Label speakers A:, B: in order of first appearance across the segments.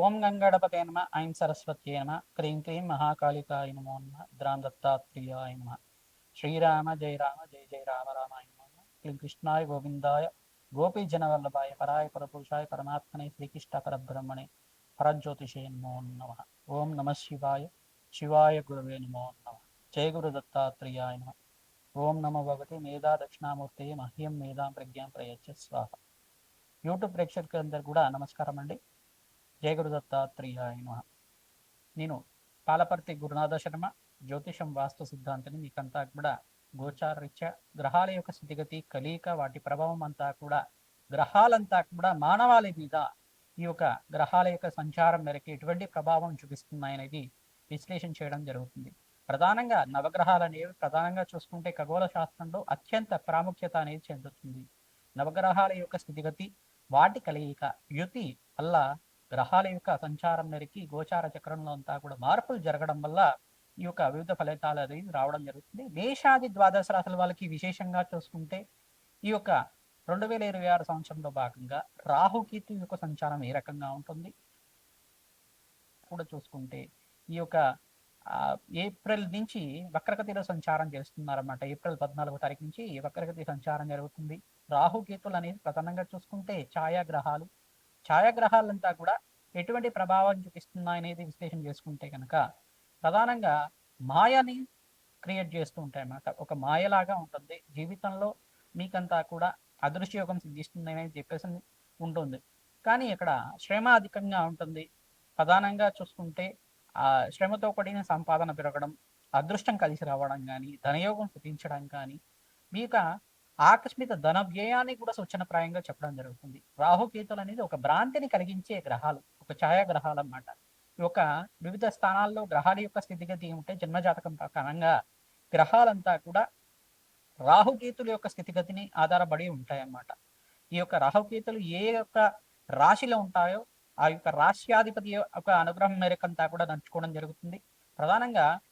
A: ఓం గంగడపతే నమ ఐం సరస్వత్యే నమ క్రీం క్రీం మహాకాళికాయ నమో నమ ద్రాం దత్తాత్రేయాయ నమ. శ్రీరామ జయ రామ జయ జయ రామ రామాయ నమో నమ. క్లీం కృష్ణాయ గోవిందాయ గోపీ జనవల్లభాయ పరాయ పరపురుషాయ పరమాత్మనే శ్రీకృష్ణ పరబ్రహ్మణే పరజ్యోతిషే నమో నమ. ఓం నమ శివాయ శివాయ గురవే నమో నమ. జయ గురు దత్తాత్రేయాయ నమ. ఓం నమ భగవతి మేధా దక్షిణామూర్తి మహ్యం మేధాం ప్రజ్ఞాం ప్రయచ్చ స్వాహ. యూట్యూబ్ ప్రేక్షకులందరూ కూడా నమస్కారం అండి జయ గురు దత్తాత్రేయాయ నమ. నేను పాలపర్తి గురునాథ శర్మ జ్యోతిషం వాస్తు సిద్ధాంతిని మీకంతా కూడా గోచారరీత్యా గ్రహాల యొక్క స్థితిగతి కలియిక వాటి ప్రభావం అంతా కూడా గ్రహాలంతా కూడా మానవాళి మీద ఈ యొక్క గ్రహాల యొక్క సంచారం మేరకు ఎటువంటి ప్రభావం చూపిస్తున్నాయనేది విశ్లేషణ చేయడం జరుగుతుంది. ప్రధానంగా నవగ్రహాలు అనేవి ప్రధానంగా చూసుకుంటే ఖగోళ శాస్త్రంలో అత్యంత ప్రాముఖ్యత అనేది చెందుతుంది. నవగ్రహాల యొక్క స్థితిగతి వాటి కలయిక యుతి అల్లా గ్రహాల యొక్క సంచారం మేరకి గోచార చక్రంలో అంతా కూడా మార్పులు జరగడం వల్ల ఈ యొక్క వివిధ ఫలితాలు అనేది రావడం జరుగుతుంది. మేషాది ద్వాదశ రాశుల వాళ్ళకి విశేషంగా చూసుకుంటే ఈ యొక్క రెండు వేల ఇరవై ఆరు సంవత్సరంలో భాగంగా రాహుకేతు యొక్క సంచారం ఏ రకంగా ఉంటుంది? కూడా చూసుకుంటే ఈ యొక్క ఏప్రిల్ నుంచి వక్రగతిలో సంచారం చేస్తున్నారన్నమాట. ఏప్రిల్ పద్నాలుగో తారీఖు నుంచి వక్రగతి సంచారం జరుగుతుంది. రాహుకేతులు అనేది ప్రధానంగా చూసుకుంటే ఛాయాగ్రహాలు ఛాయాగ్రహాలంతా కూడా ఎటువంటి ప్రభావం చూపిస్తున్నాయనేది విశ్లేషణ చేసుకుంటే కనుక ప్రధానంగా మాయని క్రియేట్ చేస్తూ ఉంటాయి అన్నమాట ఒక మాయలాగా ఉంటుంది. జీవితంలో మీకంతా కూడా అదృశ్యయోగం సిద్ధిస్తుంది అనేది చెప్పేసి ఉంటుంది. కానీ ఇక్కడ శ్రమ అధికంగా ఉంటుంది. ప్రధానంగా చూసుకుంటే ఆ శ్రమతో కూడిన సంపాదన పెరగడం అదృష్టం కలిసి రావడం కానీ ధనయోగం సిద్ధించడం కానీ మీక ఆకస్మిక ధన వ్యయాన్ని కూడా సూచనప్రాయంగా చెప్పడం జరుగుతుంది. రాహుకేతులు అనేది ఒక భ్రాంతిని కలిగించే గ్రహాలు ఒక ఛాయాగ్రహాలు అన్నమాట ఒక వివిధ స్థానాల్లో గ్రహాల యొక్క స్థితిగతి ఉంటే జన్మజాతకం ప్రకారంగా గ్రహాలంతా కూడా రాహుకేతుల యొక్క స్థితిగతిని ఆధారపడి ఉంటాయన్నమాట. ఈ యొక్క రాహుకేతులు ఏ యొక్క రాశిలో ఉంటాయో ఆ యొక్క రాశ్యాధిపతి యొక్క అనుగ్రహం మేరకంతా కూడా నడుచుకోవడం జరుగుతుంది. ప్రధానంగా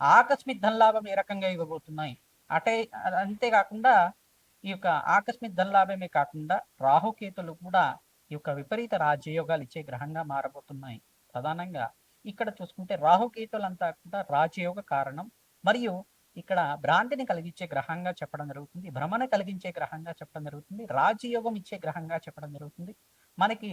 A: ఆకస్మిక ధనలాభం ఏ రకంగా ఇవ్వబోతున్నాయి? అటే అంతేకాకుండా ఈ యొక్క ఆకస్మిక ధనలాభమే కాకుండా రాహుకేతులు కూడా ఈ యొక్క విపరీత రాజయోగాలు ఇచ్చే గ్రహంగా మారబోతున్నాయి. ప్రధానంగా ఇక్కడ చూసుకుంటే రాహుకేతులంతా కూడా రాజయోగ కారణం. మరియు ఇక్కడ భ్రాంతిని కలిగించే గ్రహంగా చెప్పడం జరుగుతుంది. భ్రమణ కలిగించే గ్రహంగా చెప్పడం జరుగుతుంది. రాజయోగం ఇచ్చే గ్రహంగా చెప్పడం జరుగుతుంది. మనకి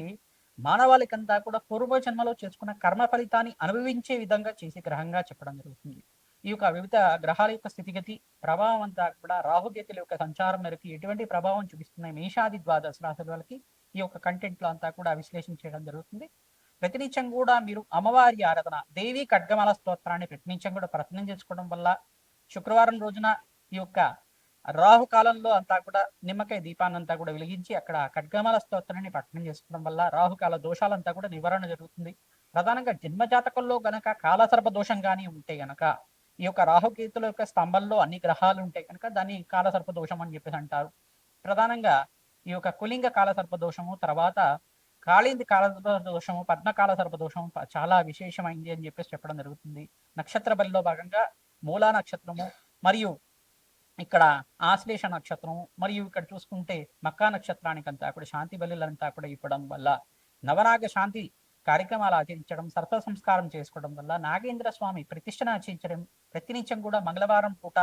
A: మానవాళికంతా కూడా పూర్వ జన్మలో చేసుకున్న కర్మ ఫలితాన్ని అనుభవించే విధంగా చేసే గ్రహంగా చెప్పడం జరుగుతుంది. ఈ యొక్క వివిధ గ్రహాల యొక్క స్థితిగతి ప్రభావం అంతా కూడా రాహుగేతుల యొక్క సంచారం మేరకు ఎటువంటి ప్రభావం చూపిస్తున్నాయి? మేషాది ద్వాదశ రాశుల వాళ్ళకి ఈ యొక్క కంటెంట్లో అంతా కూడా విశ్లేషణ చేయడం జరుగుతుంది. ప్రతినిత్యం కూడా మీరు అమ్మవారి ఆరాధన దేవి ఖడ్గమాల స్తోత్రాన్ని ప్రతినిత్యం కూడా ప్రయత్నం చేసుకోవడం వల్ల శుక్రవారం రోజున ఈ యొక్క రాహు కాలంలో అంతా కూడా నిమ్మకాయ దీపాన్ని అంతా కూడా వెలిగించి అక్కడ ఖడ్గమాల స్తోత్రాన్ని పఠనం చేసుకోవడం వల్ల రాహుకాల దోషాలంతా కూడా నివారణ జరుగుతుంది. ప్రధానంగా జన్మజాతకంలో గనక కాలసర్ప దోషం కానీ ఉంటే గనక ఈ యొక్క రాహుకేతుల యొక్క స్తంభంలో అన్ని గ్రహాలు ఉంటాయి కనుక దాన్ని కాలసర్ప దోషం అని చెప్పేసి అంటారు. ప్రధానంగా ఈ యొక్క కులింగ కాలసర్ప దోషము తర్వాత కాళింది కాలసర్ప దోషము పద్మకాల సర్ప దోషము చాలా విశేషమైంది అని చెప్పేసి చెప్పడం జరుగుతుంది. నక్షత్ర బలిలో భాగంగా మూలా నక్షత్రము మరియు ఇక్కడ ఆశ్లేష నక్షత్రము మరియు ఇక్కడ చూసుకుంటే మక్కా నక్షత్రానికంతా కూడా శాంతి బలిలంతా కూడా ఇవ్వడం వల్ల నవనాగ శాంతి కార్యక్రమాలు ఆచరించడం సర్ప సంస్కారం చేసుకోవడం వల్ల నాగేంద్ర స్వామి ప్రతిష్టను ఆచరించడం ప్రతినిత్యం కూడా మంగళవారం పూట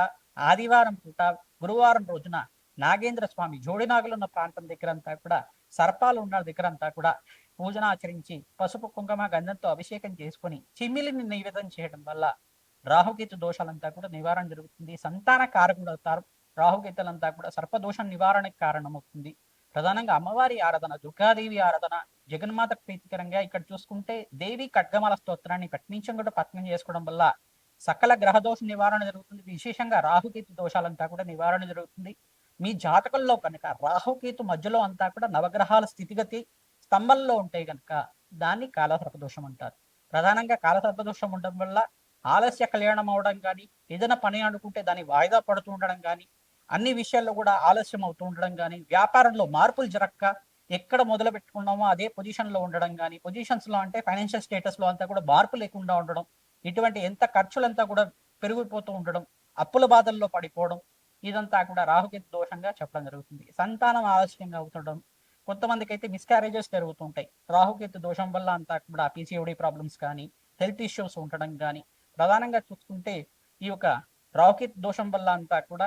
A: ఆదివారం పూట గురువారం రోజున నాగేంద్ర స్వామి జోడినాగులు ఉన్న ప్రాంతం దగ్గర అంతా కూడా సర్పాలు ఉన్న దగ్గర అంతా కూడా పూజన ఆచరించి పసుపు కుంకుమ గంధంతో అభిషేకం చేసుకొని చిమ్మిలిని నివేదన చేయడం వల్ల రాహుకేతు దోషాలంతా కూడా నివారణ జరుగుతుంది. సంతాన కారకుడు అవుతారు. రాహుకేతులంతా కూడా సర్పదోషం నివారణకు కారణమవుతుంది. ప్రధానంగా అమ్మవారి ఆరాధన దుర్గాదేవి ఆరాధన జగన్మాత ప్రీతికరంగా ఇక్కడ చూసుకుంటే దేవి ఖడ్గమాల స్తోత్రాన్ని పట్నించం కూడా పత్నం చేసుకోవడం వల్ల సకల గ్రహ దోష నివారణ జరుగుతుంది. విశేషంగా రాహుకేతు దోషాలంతా కూడా నివారణ జరుగుతుంది. మీ జాతకంలో కనుక రాహుకేతు మధ్యలో అంతా కూడా నవగ్రహాల స్థితిగతి స్తంభంలో ఉంటాయి కనుక దాన్ని కాలసర్పదోషం అంటారు. ప్రధానంగా కాలసర్పదోషం ఉండడం వల్ల ఆలస్య కళ్యాణం అవడం కానీ ఏదైనా పని అనుకుంటే దాన్ని వాయిదా పడుతూ ఉండడం కానీ అన్ని విషయాల్లో కూడా ఆలస్యం అవుతూ ఉండడం కానీ వ్యాపారంలో మార్పులు జరగక ఎక్కడ మొదలు పెట్టుకున్నామో అదే పొజిషన్లో ఉండడం కానీ పొజిషన్స్లో అంటే ఫైనాన్షియల్ స్టేటస్లో అంతా కూడా మార్పు లేకుండా ఉండడం ఇటువంటి ఎంత ఖర్చులంతా కూడా పెరిగిపోతూ ఉండడం అప్పుల బాధల్లో పడిపోవడం ఇదంతా కూడా రాహుకేతు దోషంగా చెప్పడం జరుగుతుంది. సంతానం ఆలస్యంగా అవుతుండడం కొంతమందికి అయితే మిస్క్యారేజెస్ జరుగుతుంటాయి రాహుకేతు దోషం వల్ల అంతా కూడా పీసీఓడి ప్రాబ్లమ్స్ కానీ హెల్త్ ఇష్యూస్ ఉండడం కానీ ప్రధానంగా చూసుకుంటే ఈ యొక్క రాహుకేతు దోషం వల్ల అంతా కూడా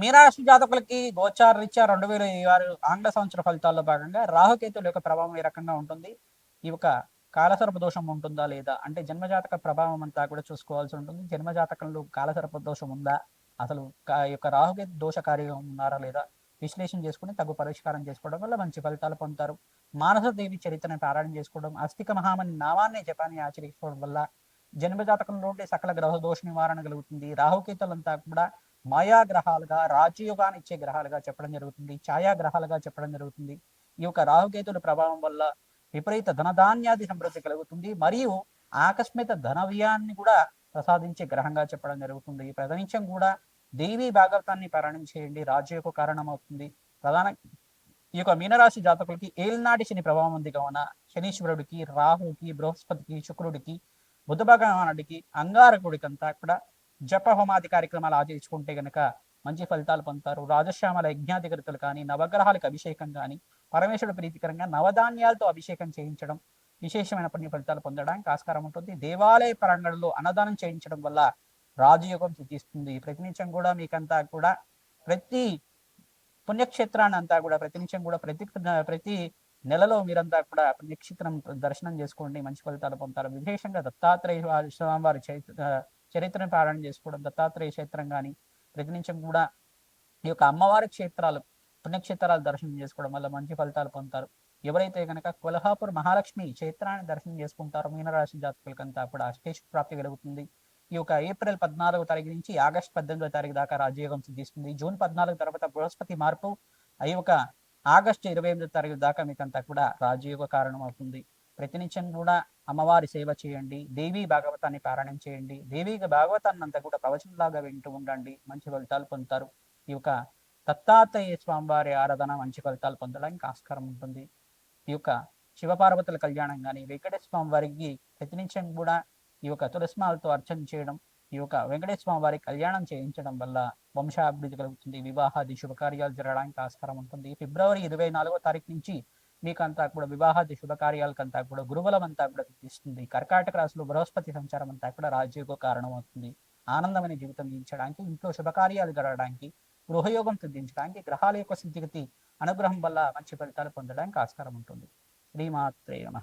A: మీనరాశి జాతకులకి గోచార రీత్యా రెండు వేల ఆరు ఆంగ్ల సంవత్సర ఫలితాల్లో భాగంగా రాహుకేతుల యొక్క ప్రభావం ఏ రకంగా ఉంటుంది? ఈ యొక్క కాలసర్ప దోషం ఉంటుందా లేదా? అంటే జన్మజాతక ప్రభావం అంతా కూడా చూసుకోవాల్సి ఉంటుంది. జన్మజాతకంలో కాలసర్ప దోషం ఉందా? అసలు ఈ యొక్క రాహుకేతు దోషకారిగా ఉన్నారా లేదా? విశ్లేషణ చేసుకుని తగు పరిష్కారం చేసుకోవడం వల్ల మంచి ఫలితాలు పొందుతారు. మానసదేవి చరిత్రను పారాయణ చేసుకోవడం అస్థిక మహామని నామాన్ని జపాన్ని ఆచరించుకోవడం వల్ల జన్మజాతకంలో సకల గ్రహ దోష నివారణ కలుగుతుంది. రాహుకేతులంతా కూడా మాయా గ్రహాలుగా రాజయోగాన్ని ఇచ్చే గ్రహాలుగా చెప్పడం జరుగుతుంది. ఛాయా గ్రహాలుగా చెప్పడం జరుగుతుంది. ఈ యొక్క రాహుకేతుల ప్రభావం వల్ల విపరీత ధనధాన్యాది సమృద్ధి కలుగుతుంది. మరియు ఆకస్మిక ధన వ్యయాన్ని కూడా ప్రసాదించే గ్రహంగా చెప్పడం జరుగుతుంది. ప్రధానించం కూడా దేవి భాగవతాన్ని పారాయణం చేయండి రాజయోగ కారణం అవుతుంది ప్రధాన ఈ యొక్క మీనరాశి జాతకులకి ఏలినాటి శని ప్రభావం ఉంది. కావున శనీశ్వరుడికి రాహుకి బృహస్పతికి శుక్రుడికి బుధ భగవానుడికి అంగారకుడికి అంతా కూడా జప హోమాది కార్యక్రమాలు ఆచరించుకుంటే గనక మంచి ఫలితాలు పొందుతారు. రాజశ్యామల యజ్ఞాధికృతులు కానీ నవగ్రహాలకు అభిషేకం కానీ పరమేశ్వరుడు ప్రీతికరంగా నవధాన్యాలతో అభిషేకం చేయించడం విశేషమైన పుణ్య ఫలితాలు పొందడానికి ఆస్కారం ఉంటుంది. దేవాలయ ప్రాంగణంలో అన్నదానం చేయించడం వల్ల రాజయోగం సిద్ధిస్తుంది. ప్రతినిత్యం కూడా మీకంతా కూడా ప్రతి పుణ్యక్షేత్రాన్ని అంతా కూడా ప్రతినిత్యం కూడా ప్రతి ప్రతి నెలలో మీరంతా కూడా పుణ్యక్షేత్రం దర్శనం చేసుకోండి. మంచి ఫలితాలు పొందుతారు. విశేషంగా దత్తాత్రేయ స్వామివారి చరిత్రను పారాయణ చేసుకోవడం దత్తాత్రేయ క్షేత్రం కానీ ప్రతినిత్యం కూడా ఈ యొక్క అమ్మవారి క్షేత్రాలు పుణ్యక్షేత్రాలు దర్శనం చేసుకోవడం వల్ల మంచి ఫలితాలు పొందుతారు. ఎవరైతే కనుక కొల్హాపూర్ మహాలక్ష్మి క్షేత్రాన్ని దర్శనం చేసుకుంటారో మీనరాశి జాతకులకంతా కూడా అష్టేష్ ప్రాప్తి కలుగుతుంది. ఈ యొక్క ఏప్రిల్ పద్నాలుగో తారీఖు నుంచి ఆగస్ట్ పద్దెనిమిదో తారీఖు దాకా రాజయోగం సిద్ధిస్తుంది. జూన్ పద్నాలుగు తర్వాత బృహస్పతి మార్పు అయి యొక్క ఆగస్టు ఇరవై ఎనిమిదో తారీఖు దాకా మీకంతా కూడా రాజయోగ కారణం అవుతుంది. ప్రతినిత్యం కూడా అమ్మవారి సేవ చేయండి దేవి భాగవతాన్ని పారాయణం చేయండి దేవి భాగవతాన్ని అంతా కూడా ప్రవచనలాగా వింటూ ఉండండి మంచి ఫలితాలు పొందుతారు. ఈ యొక్క దత్తాత్రేయ స్వామివారి ఆరాధన మంచి ఫలితాలు పొందడానికి ఆస్కారం ఉంటుంది. ఈ యొక్క శివపార్వతుల కళ్యాణం కానీ వెంకటేశ్వర స్వామి వారికి ప్రతినిత్యం కూడా ఈ యొక్క తులసిమాలతో అర్చన చేయడం ఈ యొక్క వెంకటేశ్వర స్వామి వారి కళ్యాణం చేయించడం వల్ల వంశాభివృద్ధి కలుగుతుంది వివాహాది శుభకార్యాలు జరగడానికి ఆస్కారం ఉంటుంది. ఫిబ్రవరి ఇరవై నాలుగో తారీఖు నుంచి మీకంతా కూడా వివాహాది శుభకార్యాలకంతా కూడా గురువులం అంతా కూడా తెప్పిస్తుంది కర్కాటక రాశిలో బృహస్పతి సంచారం అంతా కూడా రాజ్యోగ కారణం అవుతుంది ఆనందమైన జీవితం జీవించడానికి ఇంట్లో శుభకార్యాలు గడవడానికి గృహయోగం సిద్ధించడానికి గ్రహాల యొక్క స్థితిగతి అనుగ్రహం వల్ల మంచి ఫలితాలు పొందడానికి ఆస్కారం ఉంటుంది. శ్రీమాత్రే నమ.